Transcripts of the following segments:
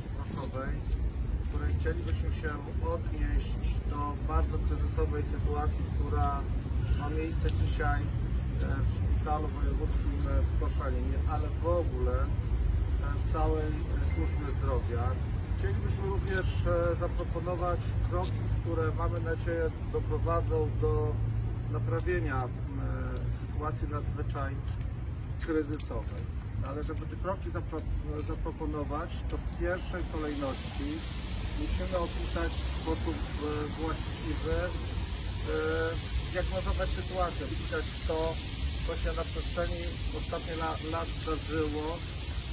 konferencji prasowej, w której chcielibyśmy się odnieść do bardzo kryzysowej sytuacji, która ma miejsce dzisiaj e, w Szpitalu Wojewódzkim w Koszalinie, ale w ogóle e, w całej służbie zdrowia. Chcielibyśmy również e, zaproponować kroki, które mamy nadzieję doprowadzą do naprawienia sytuacji nadzwyczaj kryzysowej. Ale żeby te kroki zapro- zaproponować, to w pierwszej kolejności musimy opisać w sposób e, właściwy, e, diagnozować sytuację, opisać to, co się na przestrzeni ostatnich la- lat zdarzyło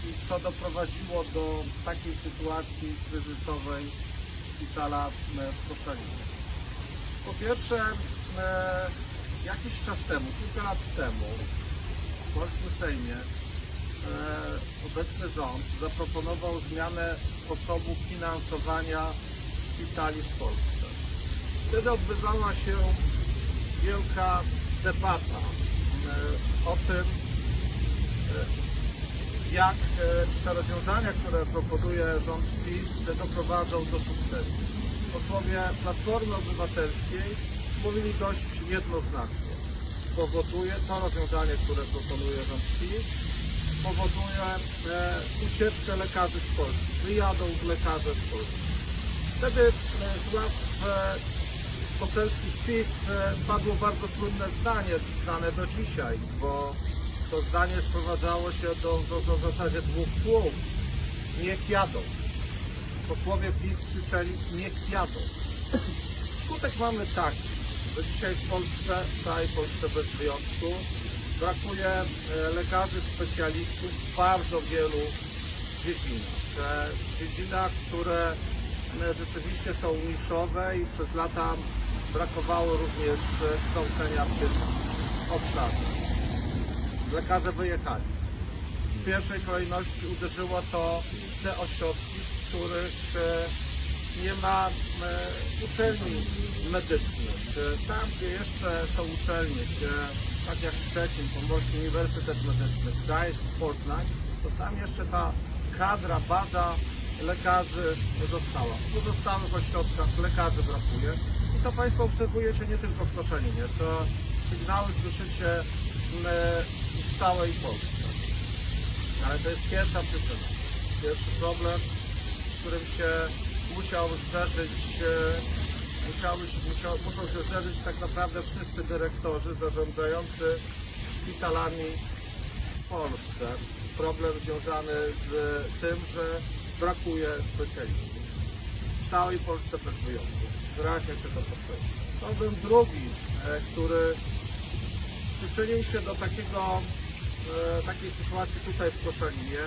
i co doprowadziło do takiej sytuacji kryzysowej szpitala e, w Koszalinie. Po pierwsze, jakiś czas temu, kilka lat temu, w polskim Sejmie obecny rząd zaproponował zmianę sposobu finansowania szpitali w Polsce. Wtedy odbywała się wielka debata e, o tym, e, jak e, te rozwiązania, które proponuje rząd PiS doprowadzą do sukcesu. Posłowie Platformy Obywatelskiej mówili dość jednoznacznie. Spowoduje to rozwiązanie, które proponuje rząd PiS, spowoduje e, ucieczkę lekarzy z Polski. Wyjadą lekarze z Polski. Wtedy e, z ław e, poselskich PiS e, padło bardzo słynne zdanie, znane do dzisiaj, bo to zdanie sprowadzało się do, do, do zasadzie dwóch słów. Niech jadą. Posłowie PiS krzyczeli niech jadą. Skutek mamy taki, że dzisiaj w Polsce, w całej Polsce bez wyjątku, brakuje e, lekarzy specjalistów w bardzo wielu dziedzinach. Te dziedzinach, które e, rzeczywiście są niszowe i przez lata brakowało również e, kształcenia w tym obszarze. Lekarze wyjechali. W pierwszej kolejności uderzyło to te ośrodki, w których nie ma uczelni medycznych. Tam, gdzie jeszcze są uczelnie, gdzie, tak jak Szczecin, Pomorski Uniwersytet Medyczny, Gdańsk, Poznań, to tam jeszcze ta kadra, baza lekarzy została. W pozostałych ośrodkach lekarzy brakuje. I to Państwo obserwujecie nie tylko w Koszalinie. To sygnały słyszycie e, w całej Polsce. Ale to jest pierwsza przyczyna. Pierwszy problem, z którym się musiał zderzyć, e, musiały, się- musiał, muszą się zderzyć tak naprawdę wszyscy dyrektorzy zarządzający szpitalami w Polsce. Problem związany z tym, że brakuje specjalistów. W całej Polsce bez wyjątku. Wyraźnie chcę to podkreślić. Problem drugi, e, który przyczynił się do takiego, e, takiej sytuacji tutaj w Koszalinie,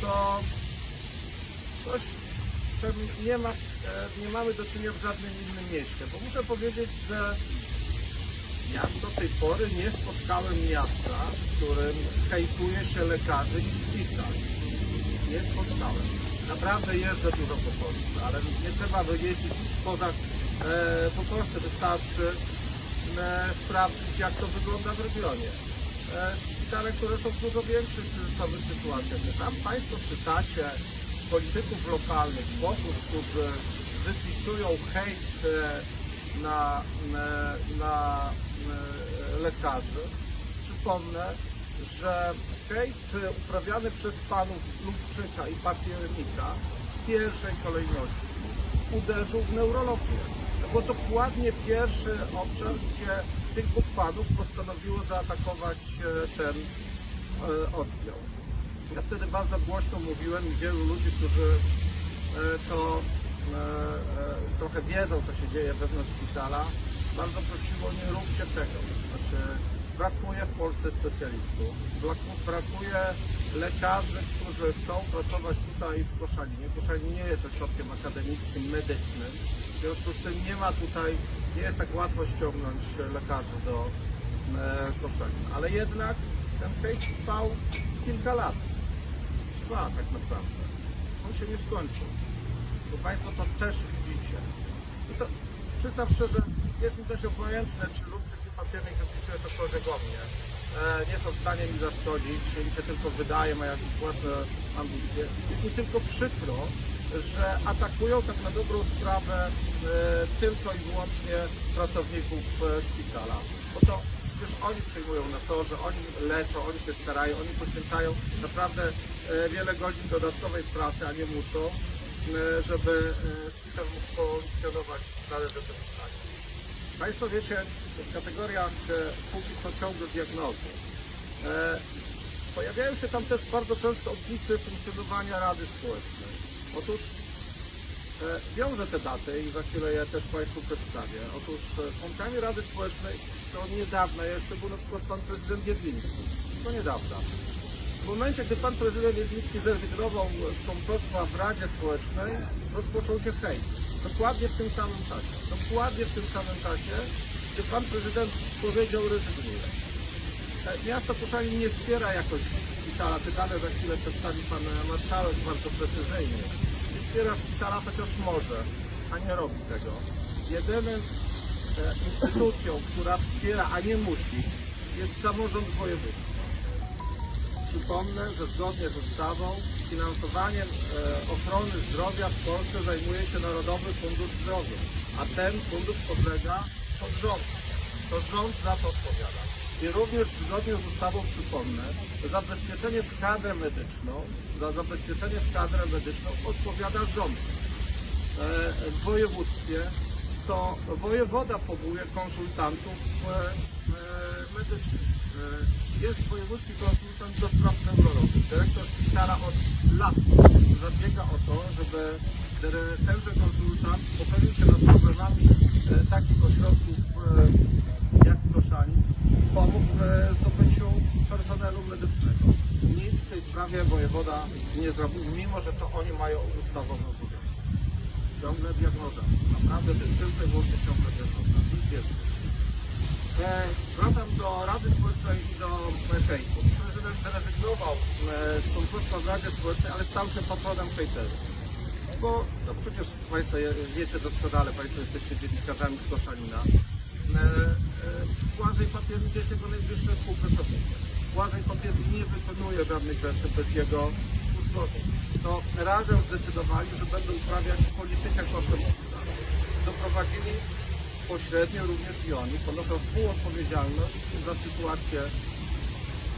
to coś, czym nie, ma, e, nie mamy do czynienia w żadnym innym mieście. Bo muszę powiedzieć, że ja do tej pory nie spotkałem miasta, w którym hejtuje się lekarzy i szpital. Nie spotkałem. Naprawdę jeżdżę dużo po Polsce, ale nie trzeba wyjeździć poza, e, po Polsce. Wystarczy e, sprawdzić, jak to wygląda w regionie. E, szpitale, które są w dużo większych kryzysowych sytuacjach. Tam Państwo czytacie polityków lokalnych, posłów, którzy wypisują hejt e, na, na, na e, lekarzy. Przypomnę, że hejt e, uprawiany przez panów Lubczyka i Papiernika w pierwszej kolejności uderzył w neurologię. To był dokładnie pierwszy obszar, gdzie tych dwóch panów postanowiło zaatakować e, ten e, oddział. Ja wtedy bardzo głośno mówiłem i wielu ludzi, którzy e, to e, e, trochę wiedzą, co się dzieje wewnątrz szpitala, bardzo prosiło, nie róbcie tego. Znaczy, brakuje w Polsce specjalistów, braku- brakuje lekarzy, którzy chcą pracować tutaj w Koszalinie. Koszalin nie jest ośrodkiem akademickim, medycznym, w związku z tym nie ma tutaj, nie jest tak łatwo ściągnąć lekarzy do Koszalina. Ale jednak ten hejt trwał kilka lat trwa tak naprawdę. On się nie skończył. Bo Państwo to też widzicie. I to przyznam szczerze, jest mi dość obojętne, czy Lubczyk i Papiernik zapisuje cokolwiek o mnie. nie są w stanie mi zaszkodzić, im się tylko wydaje, mają jakieś własne ambicje. Jest mi tylko przykro, że atakują tak na dobrą sprawę e, tylko i wyłącznie pracowników e, szpitala. Bo to przecież oni przyjmują na sorze, oni leczą, oni się starają, oni poświęcają naprawdę e, wiele godzin dodatkowej pracy, a nie muszą, e, żeby e, szpital mógł funkcjonować w należytym stanie. Państwo wiecie, w kategoriach póki co ciągu diagnozy pojawiają się tam też bardzo często opisy funkcjonowania Rady Społecznej. Otóż wiążę te daty i za chwilę je też Państwu przedstawię. Otóż e, członkami Rady Społecznej to niedawna jeszcze był na przykład Pan Prezydent Jedliński. To niedawna. W momencie, gdy Pan Prezydent Jedliński zrezygnował z członkostwa w Radzie Społecznej, rozpoczął się hejt. Dokładnie w tym samym czasie. Dokładnie w tym samym czasie, gdy Pan Prezydent powiedział rezygnuje. E, Miasto Koszalin nie wspiera jakoś szpitala. Te dane za chwilę przedstawi Pan Marszałek bardzo precyzyjnie. Wspiera szpitala, chociaż może, a nie robi tego. Jedynym e, instytucją, która wspiera, a nie musi, jest samorząd wojewódzki. Przypomnę, że zgodnie z ustawą finansowaniem e, ochrony zdrowia w Polsce zajmuje się Narodowy Fundusz Zdrowia, a ten fundusz podlega pod rząd. To rząd za to odpowiada. I również zgodnie z ustawą przypomnę, zabezpieczenie w kadrę medyczną, za zabezpieczenie w kadrę medyczną odpowiada rząd. E, w województwie to wojewoda powołuje konsultantów e, e, medycznych. Jest wojewódzki konsultant do spraw neurologii. Dyrektor szpitala od lat zabiega o to, żeby tenże konsultant poprawił się nad problemami takich ośrodków jak Koszalin, pomógł w zdobyciu personelu medycznego. Nic w tej sprawie wojewoda nie zrobił, mimo że to oni mają ustawowe obowiązki ciągle diagnoza. Naprawdę to jest tylko i ciągle diagnoza. Nic. E, wracam do Rady Społecznej i do hejtu. Prezydent zrezygnował e, z członkostwa w Radzie Społecznej, ale stał się patronem hejterów. Bo no przecież Państwo wiecie doskonale, Państwo jesteście dziennikarzami z Koszalina. E, e, Błażej Papiernik jest jego najbliższym współpracownikiem. Błażej Papiernik nie wykonuje żadnych rzeczy bez jego uzgody. To razem zdecydowali, że będą uprawiać politykę kosztem obca. Doprowadzili pośrednio również i oni, ponoszą współodpowiedzialność za sytuację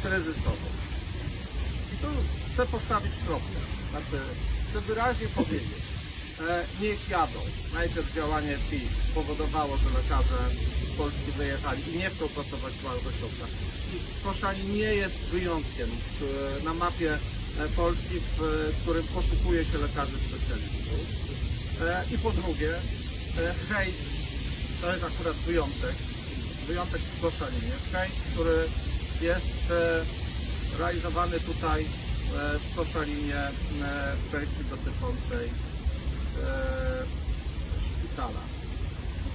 kryzysową. I tu chcę postawić kropkę. Znaczy, chcę wyraźnie powiedzieć, niech jadą. Najpierw działanie PiS spowodowało, że lekarze z Polski wyjechali i nie chcą pracować w małych ośrodkach. Koszalin nie jest wyjątkiem e, na mapie e, Polski, w e, którym poszukuje się lekarzy specjalistów. E, I po drugie, e, hejt to jest akurat wyjątek. Wyjątek w Koszalinie. Hejt, który jest e, realizowany tutaj e, w Koszalinie e, w części dotyczącej e, szpitala.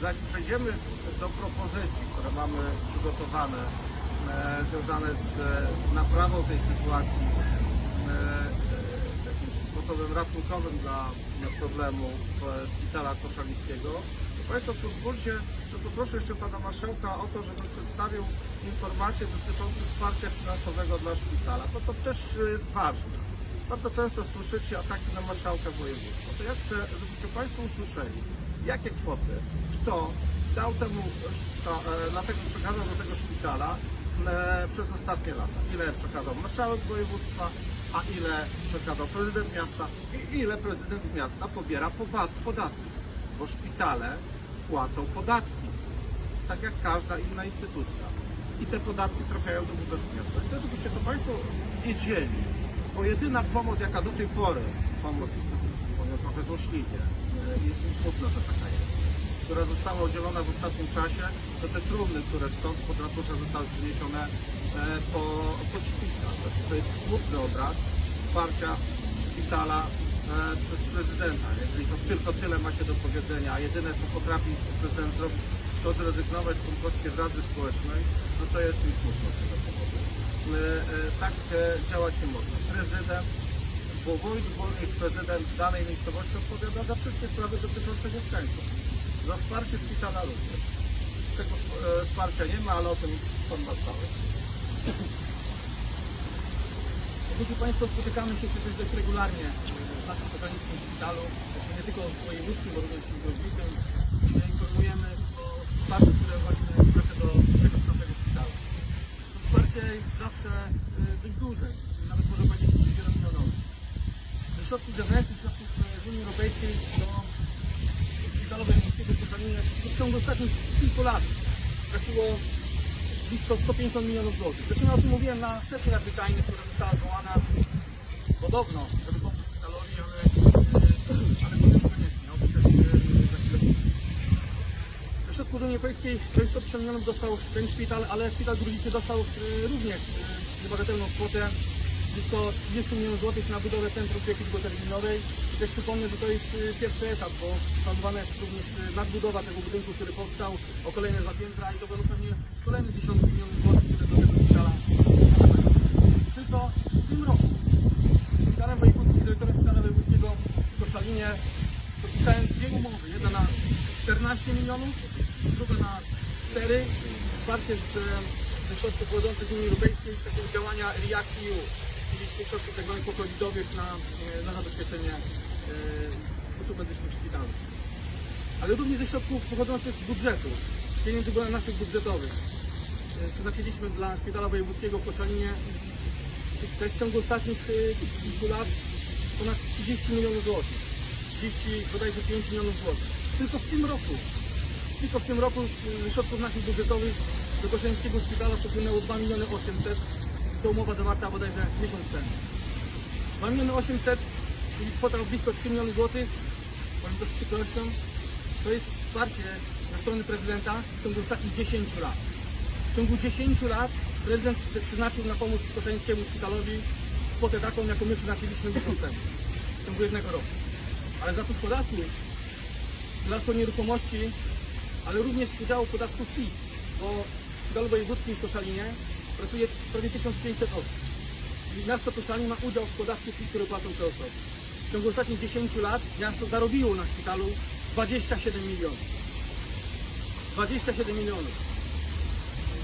Zanim przejdziemy do propozycji, które mamy przygotowane, e, związane z e, naprawą tej sytuacji e, e, jakimś sposobem ratunkowym dla dla problemu w e, szpitala koszalińskiego, to Państwo pozwólcie, że poproszę jeszcze Pana Marszałka o to, żeby przedstawił informacje dotyczące wsparcia finansowego dla szpitala, bo to też e, jest ważne. Bardzo często słyszycie ataki na marszałka województwa. To ja chcę, żebyście Państwo usłyszeli, jakie kwoty, kto dał temu, e, na tego, przekazał do tego szpitala e, przez ostatnie lata. Ile przekazał marszałek województwa, a ile przekazał prezydent miasta i ile prezydent miasta pobiera podatki. Bo szpitale płacą podatki, tak jak każda inna instytucja. I te podatki trafiają do budżetu miasta. Chcę, żebyście to Państwo wiedzieli, bo jedyna pomoc, jaka do tej pory, pomoc, powiem trochę złośliwie, e, jest mi smutno, że taka jest, która została udzielona w ostatnim czasie, to te trumny, które stąd pod ratusza zostały przeniesione e, po, pod szpital. To jest smutny obraz wsparcia szpitala e, przez prezydenta. Jeżeli to tylko tyle ma się do powiedzenia, a jedyne co potrafi prezydent zrobić, to zrezygnować z członkostwie Rady Społecznej, no to jest mi smutno tego powodu. E, e, tak e, działać nie można. Prezydent bo wójt, burmistrz, prezydent danej miejscowości odpowiada za wszystkie sprawy dotyczące mieszkańców. Za wsparcie szpitala również. Tego wsparcia nie ma, ale o tym pan marszałek. Wiecie Państwo, spotykamy się przecież dość regularnie w naszym kochańskim szpitalu, nie tylko wojewódzkim, bo również w Gorlicem, gdzie informujemy o wsparciu, które właśnie trafia do tego samego szpitala. To wsparcie jest zawsze y, dość duże, nawet można powiedzieć wielomilionowe. Ze środków z Unii Europejskiej do szpitala wojewódzkiego w Koszalinie w ciągu ostatnich kilku lat trafiło blisko 150 milionów złotych. Zresztą ja o tym mówiłem na sesji nadzwyczajnej, która została zwołana podobno, żeby pomóc szpitalowi, ale, e, ale może niekoniecznie. O tym też. Ze środków Unii Europejskiej 150 milionów dostał ten szpital, ale szpital Górniczy dostał e, również e, niebagatelną kwotę blisko 30 milionów złotych na budowę centrum opieki długoterminowej. Też przypomnę, że to jest e, pierwszy etap, bo planowana jest również e, nadbudowa tego budynku, który powstał o kolejne dwa piętra i to będą pewnie kolejne dziesiątki milionów złotych, które do tego szpitala tylko w tym roku z szpitalem wojewódzkim, dyrektorem szpitala wojewódzkiego w Koszalinie podpisałem dwie umowy. Jedna na 14 milionów, druga na 4. Wsparcie z, ze środków pochodzących z Unii Europejskiej z takiego działania REACT-EU, tych środków tak zwanych pokowidowych na, e, na zabezpieczenie e, usług medycznych w szpitalu. Ale również ze środków pochodzących z budżetu, pieniędzy naszych budżetowych. E, Przeznaczyliśmy dla Szpitala Wojewódzkiego w Koszalinie jest w ciągu ostatnich kilku lat ponad 30 milionów złotych. 30, bodajże 5 milionów złotych. Tylko w tym roku, tylko w tym roku ze środków naszych budżetowych do Koszalińskiego Szpitala przepłynęło 2 miliony 800. To umowa zawarta bodajże miesiąc temu. 2 miliony 800, czyli kwota blisko 3 miliony złotych, powiem to z przykrością, to jest wsparcie na stronę prezydenta w ciągu ostatnich 10 lat. W ciągu 10 lat prezydent przeznaczył na pomoc Koszańskiemu Szpitalowi kwotę taką, jaką my przeznaczyliśmy miesiąc temu. W ciągu jednego roku. Ale za to z podatku, podatku od nieruchomości, ale również z udziału podatku PIT, bo w Szpitalu Wojewódzkim w Koszalinie pracuje prawie 1500 osób. Miasto Koszalin ma udział w podatku PIT, który płacą te osoby. W ciągu ostatnich 10 lat miasto zarobiło na szpitalu 27 milionów. 27 milionów.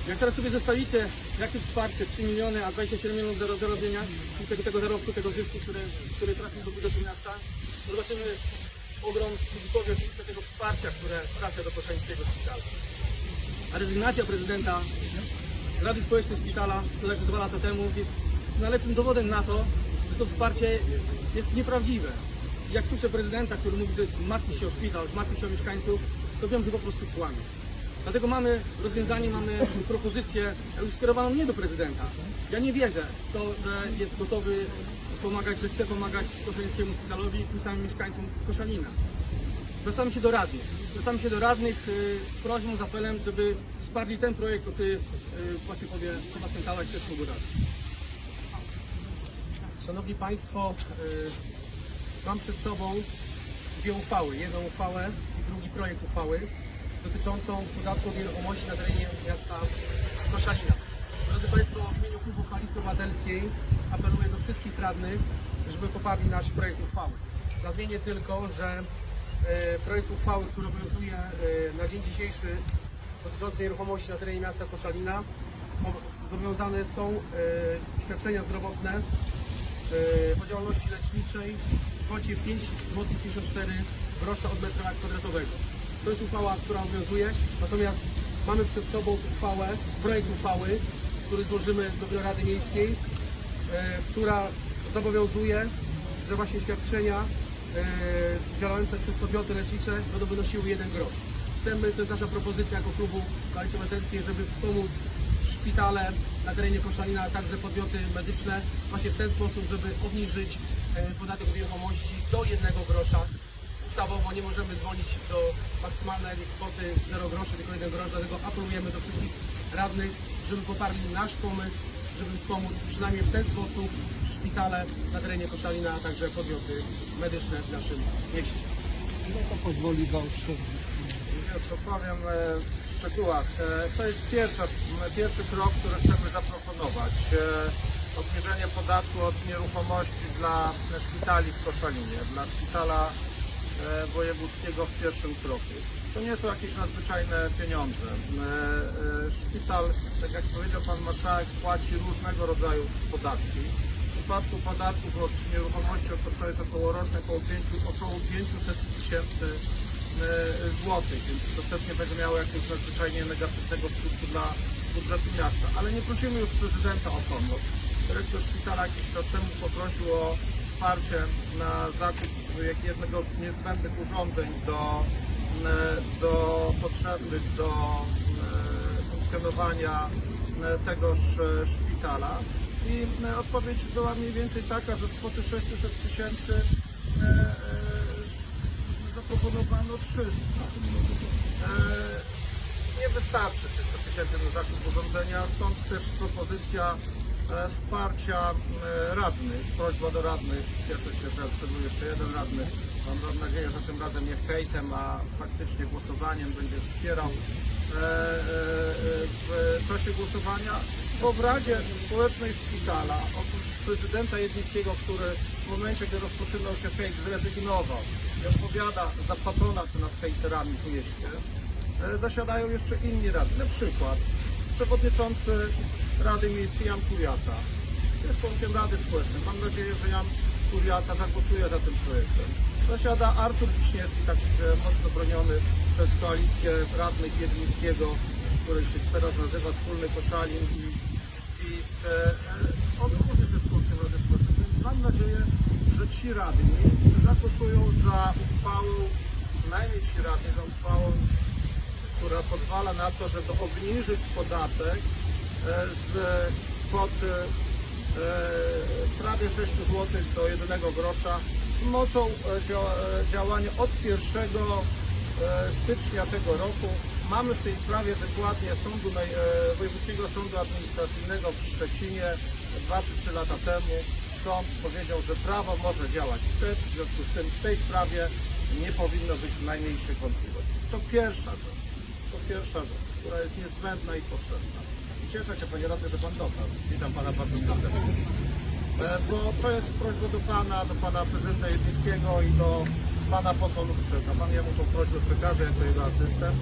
Jak teraz sobie zestawicie, jakie wsparcie 3 miliony, a 27 milionów do zarobienia, i tego, tego zarobku, tego zysku, który, który trafił do budżetu miasta, to zobaczymy ogrom w cudzysłowie oczywiście tego wsparcia, które trafia do Koszańskiego Szpitala. A rezygnacja prezydenta Rady Społecznej Szpitala, to leży dwa lata temu, jest najlepszym dowodem na to, że to wsparcie jest nieprawdziwe. Jak słyszę prezydenta, który mówi, że martwi się o szpital, że martwi się o mieszkańców, to wiem, że po prostu kłamie. Dlatego mamy rozwiązanie, mamy propozycję już skierowaną nie do prezydenta. Ja nie wierzę w to, że jest gotowy pomagać, że chce pomagać Koszańskiemu Szpitalowi i tym samym mieszkańcom Koszalina. Zwracamy się do radnych. Zwracamy się do radnych y, z prośbą, z apelem, żeby wsparli ten projekt, o który y, właśnie powie Pętała i Stefan Góral. Szanowni Państwo, y, mam przed sobą dwie uchwały. Jedną uchwałę i drugi projekt uchwały dotyczącą podatku od nieruchomości na terenie miasta Koszalina. Drodzy Państwo, w imieniu Klubu Koalicji Obywatelskiej apeluję do wszystkich radnych, żeby poparli nasz projekt uchwały. Nadmienię tylko, że projekt uchwały, który obowiązuje y, na dzień dzisiejszy dotyczący nieruchomości na terenie miasta Koszalina, zobowiązane są y, świadczenia zdrowotne e, o działalności leczniczej w kwocie 5 zł 54 grosza od metra kwadratowego. To jest uchwała, która obowiązuje, natomiast mamy przed sobą uchwałę, projekt uchwały, który złożymy do Biura Rady Miejskiej, e, która zobowiązuje, że właśnie świadczenia e, działające przez podmioty lecznicze będą wynosiły 1 grosz. Chcemy, to jest nasza propozycja jako klubu Koalicji Obywatelskiej, żeby wspomóc szpitale na terenie Koszalina, a także podmioty medyczne właśnie w ten sposób, żeby obniżyć e, podatek od nieruchomości do 1 grosza. Ustawowo nie możemy zwolnić do maksymalnej kwoty 0 groszy, tylko 1 grosz, dlatego apelujemy do wszystkich radnych, żeby poparli nasz pomysł, żeby wspomóc przynajmniej w ten sposób szpitale na terenie Koszalina, a także podmioty medyczne w naszym mieście. Ile to pozwoli zaoszczędzić? Już opowiem e, w szczegółach. E, To jest pierwsza, pierwszy krok, który chcemy zaproponować. E, Obniżenie podatku od nieruchomości dla szpitali w Koszalinie, dla szpitala wojewódzkiego w pierwszym kroku. To nie są jakieś nadzwyczajne pieniądze. Szpital, tak jak powiedział Pan Marszałek, płaci różnego rodzaju podatki. Przypadku podatków od nieruchomości to jest około rocznie około, 5, około 500 tysięcy e, złotych, więc to też nie będzie miało jakiegoś nadzwyczajnie negatywnego skutku dla budżetu miasta. Ale nie prosimy już prezydenta o pomoc. Dyrektor szpitala jakiś czas temu poprosił o wsparcie na zakup jednego z niezbędnych urządzeń do, e, do potrzebnych do e, funkcjonowania tegoż szpitala. I e, odpowiedź była mniej więcej taka, że z kwoty 600 tysięcy e, e, zaproponowano 300. E, nie wystarczy 300 tysięcy na zakup urządzenia, stąd też propozycja wsparcia radnych, prośba do radnych. Cieszę się, że przybył jeszcze jeden radny. Mam nadzieję, że tym razem nie hejtem, a faktycznie głosowaniem będzie wspierał w czasie głosowania. W Radzie Społecznej Szpitala, oprócz prezydenta Jedlińskiego, który w momencie, gdy rozpoczynał się hejt, zrezygnował i odpowiada za patronat nad hejterami w mieście, E, zasiadają jeszcze inni radni. Na przykład przewodniczący Rady Miejskiej Jan Kuriata jest członkiem Rady Społecznej. Mam nadzieję, że Jan Kuriata zagłosuje za tym projektem. Zasiada Artur Wiśniewski, taki e, mocno broniony przez koalicję radnych Jedlińskiego, który się teraz nazywa Wspólny Koszalin i z, e, również jest członkiem Rady Społecznej. Więc mam nadzieję, że ci radni zagłosują za uchwałą, przynajmniej ci radni za uchwałą która pozwala na to, żeby obniżyć podatek e, z kwoty e, prawie 6 zł do 1 grosza z mocą dzia- działania od 1 e, stycznia tego roku. Mamy w tej sprawie wykładnię Sądu e, Wojewódzkiego Sądu Administracyjnego w Szczecinie 2 czy 3 lata temu. Sąd powiedział, że prawo może działać wstecz, w związku z tym w tej sprawie nie powinno być najmniejszych wątpliwości. To pierwsza rzecz. To pierwsza rzecz, która jest niezbędna i potrzebna. I cieszę się, panie radny, że pan dotarł. Witam pana bardzo serdecznie. E, Bo to jest prośba do pana, do pana prezydenta Jedlińskiego i do pana posła Lubczyka. Pan jemu tą prośbę przekaże jako jego asystent.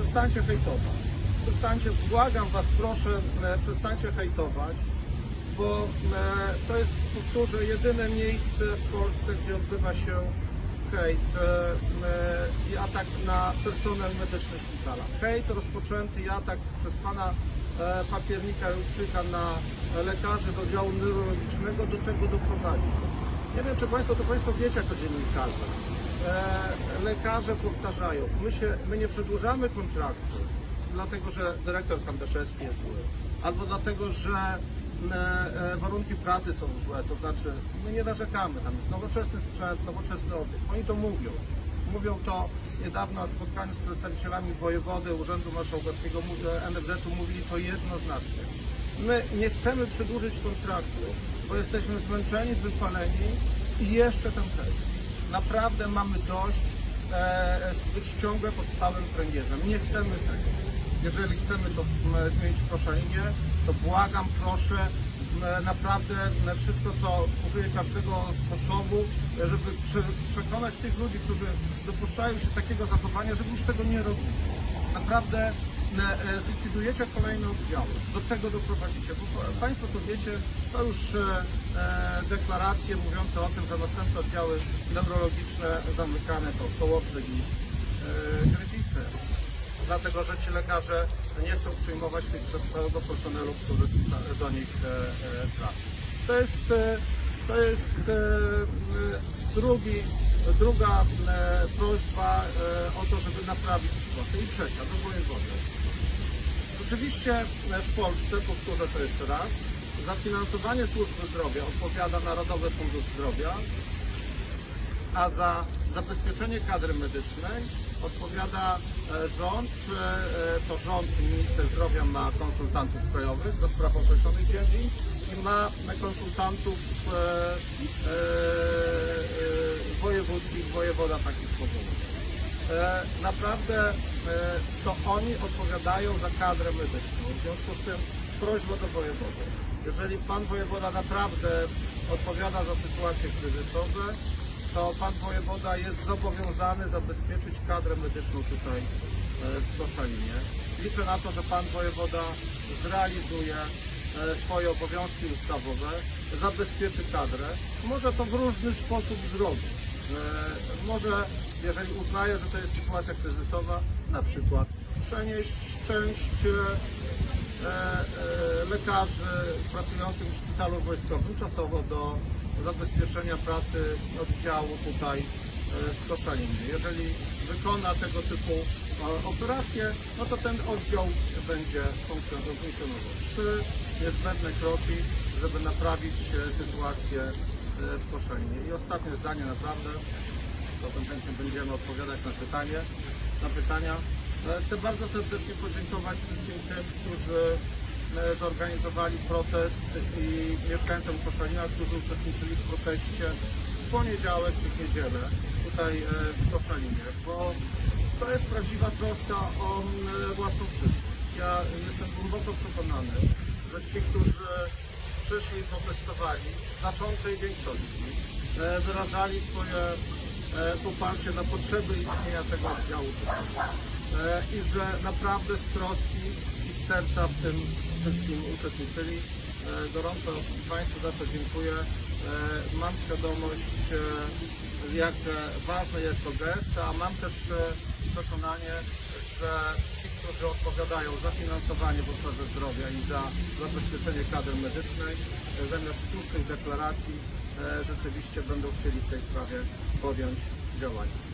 Przestańcie hejtować. Przestańcie, błagam was, proszę, e, przestańcie hejtować, bo e, to jest, powtórzę, jedyne miejsce w Polsce, gdzie odbywa się hejt e, i atak na personel medyczny szpitala. Hejt rozpoczęty i atak przez pana papiernika Lubczyka na lekarzy z oddziału neurologicznego do tego doprowadził. Nie wiem, czy Państwo to Państwo wiecie jako dziennikarze. E, lekarze powtarzają, my, się, my nie przedłużamy kontraktu, dlatego że dyrektor Kandaszewski jest zły, albo dlatego, że e, e, warunki pracy są złe, to znaczy my nie narzekamy, tam jest nowoczesny sprzęt, nowoczesny obiekt. Oni to mówią. Mówią to niedawno na spotkaniu z przedstawicielami wojewody, Urzędu Marszałkowskiego, NFZ-u, mówili to jednoznacznie. My nie chcemy przedłużyć kontraktu, bo jesteśmy zmęczeni, wypaleni i jeszcze ten test. Naprawdę mamy dość e, być ciągle pod stałym pręgierzem. Nie chcemy tego. Jeżeli chcemy to zmienić w Koszalinie, to błagam, proszę, naprawdę wszystko, co użyję każdego sposobu, e, żeby prze- przekonać tych ludzi, którzy dopuszczają się takiego zachowania, żeby już tego nie robili. Naprawdę e, e, zlikwidujecie kolejne oddziały. Do tego doprowadzicie. Bo pa- Państwo to wiecie, to już e, e, deklaracje mówiące o tym, że następne oddziały neurologiczne zamykane to Kołobrzeg i e, Gryfice. Dlatego, że ci lekarze nie chcą przyjmować tych całego personelu, który do- nich e, e, trafi. To jest, e, to jest e, e, drugi, druga e, prośba e, o to, żeby naprawić sytuację. I trzecia, do wojewody. Rzeczywiście e, w Polsce, powtórzę to jeszcze raz, za finansowanie służby zdrowia odpowiada Narodowy Fundusz Zdrowia, a za zabezpieczenie kadry medycznej odpowiada e, rząd. E, e, To rząd, minister zdrowia ma konsultantów krajowych do spraw określonych dziedzin i ma konsultantów wojewódzkich, wojewoda takich powołuje. E, naprawdę e, to oni odpowiadają za kadrę medyczną. W związku z tym prośba do wojewody. Jeżeli pan wojewoda naprawdę odpowiada za sytuacje kryzysowe, to pan wojewoda jest zobowiązany zabezpieczyć kadrę medyczną tutaj e, w Koszalinie. Liczę na to, że pan wojewoda zrealizuje swoje obowiązki ustawowe, zabezpieczy kadrę. Może to w różny sposób zrobić. Może, jeżeli uznaje, że to jest sytuacja kryzysowa, na przykład przenieść część e, e, lekarzy pracujących w szpitalu wojskowym czasowo do zabezpieczenia pracy oddziału tutaj e, w Koszalinie. Jeżeli wykona tego typu e, operacje, no to ten oddział będzie funkcjonował. Trzy niezbędne kroki, żeby naprawić e, sytuację w Koszalinie. I ostatnie zdanie naprawdę, potem chętnie będziemy odpowiadać na pytanie, na pytania. E, Chcę bardzo serdecznie podziękować wszystkim tym, którzy e, zorganizowali protest i mieszkańcom Koszalina, którzy uczestniczyli w proteście w poniedziałek czy w niedzielę tutaj e, w Koszalinie, bo to jest prawdziwa troska o własną przyszłość. Ja jestem głęboko przekonany, że ci, którzy przyszli i protestowali w znaczącej większości, wyrażali swoje poparcie na potrzeby istnienia tego oddziału. E, i że naprawdę z troski i z serca w tym wszystkim uczestniczyli. E, Gorąco Państwu za to dziękuję. E, Mam świadomość, e, jak e, ważny jest to gest, a mam też e, przekonanie, że ci, którzy odpowiadają za finansowanie w obszarze zdrowia i za zabezpieczenie kadry medycznej, e, zamiast pustych deklaracji, e, rzeczywiście będą chcieli w tej sprawie podjąć działania.